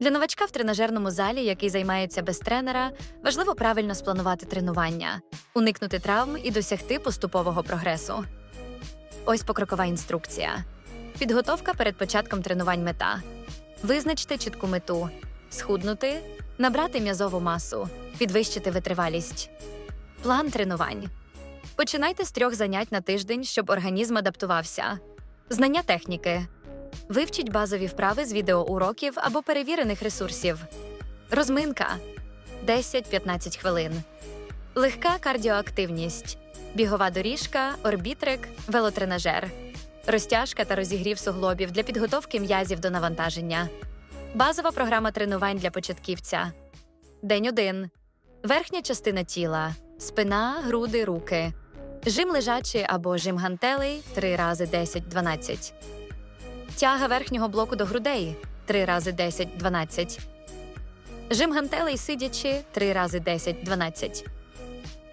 Для новачка в тренажерному залі, який займається без тренера, важливо правильно спланувати тренування, уникнути травм і досягти поступового прогресу. Ось покрокова інструкція. Підготовка перед початком тренувань мета. Визначте чітку мету, схуднути, набрати м'язову масу, підвищити витривалість. План тренувань. Починайте з трьох занять на тиждень, щоб організм адаптувався. Знання техніки. Вивчіть базові вправи з відеоуроків або перевірених ресурсів. Розминка 10-15 хвилин. Легка кардіоактивність. Бігова доріжка, орбітрик, велотренажер. Розтяжка та розігрів суглобів для підготовки м'язів до навантаження. Базова програма тренувань для початківця. День 1. Верхня частина тіла. Спина, груди, руки. Жим лежачий або жим гантелей 3 рази 10-12. Тяга верхнього блоку до грудей 3 рази 10-12. Жим гантелей сидячи 3 рази 10-12.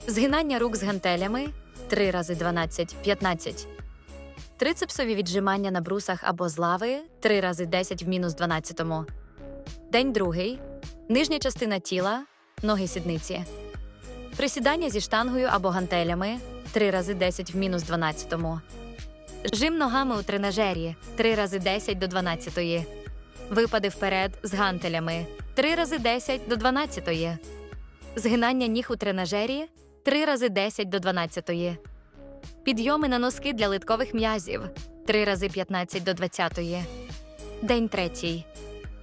Згинання рук з гантелями 3 рази 12-15. Трицепсові віджимання на брусах або з лави 3 рази 10 в мінус 12. День другий. Нижня частина тіла, ноги сідниці. Присідання зі штангою або гантелями 3 рази 10 в мінус 12. Жим ногами у тренажері 3 рази 10 до 12. Випади вперед з гантелями 3 рази 10 до 12. Згинання ніг у тренажері 3 рази 10 до 12. Підйоми на носки для литкових м'язів 3 рази 15 до 20. День третій.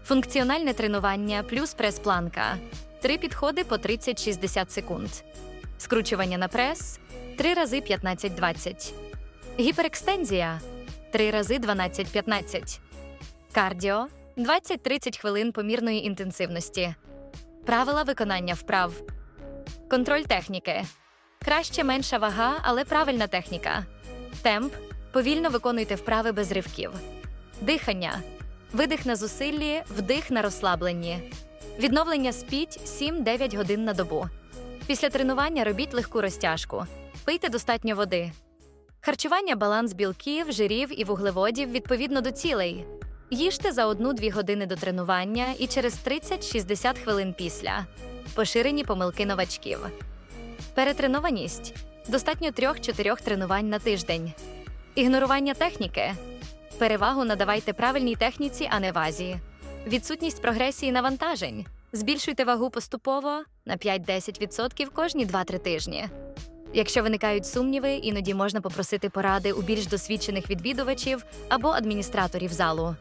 Функціональне тренування плюс прес-планка. Три підходи по 30-60 секунд. Скручування на прес 3 рази 15-20. Гіперекстензія 3 рази 12-15. Кардіо 20-30 хвилин помірної інтенсивності. Правила виконання вправ. Контроль техніки. Краще менша вага, але правильна техніка. Темп. Повільно виконуйте вправи без ривків. Дихання. Видих на зусиллі, вдих на розслабленні. Відновлення спіть 7-9 годин на добу. Після тренування робіть легку розтяжку. Пийте достатньо води. Харчування баланс білків, жирів і вуглеводів відповідно до цілей. Їжте за 1-2 години до тренування і через 30-60 хвилин після. Поширені помилки новачків. Перетренованість достатньо 3-4 тренувань на тиждень. Ігнорування техніки. Перевагу надавайте правильній техніці, а не вазі. Відсутність прогресії навантажень. Збільшуйте вагу поступово на 5-10% кожні 2-3 тижні. Якщо виникають сумніви, іноді можна попросити поради у більш досвідчених відвідувачів або адміністраторів залу.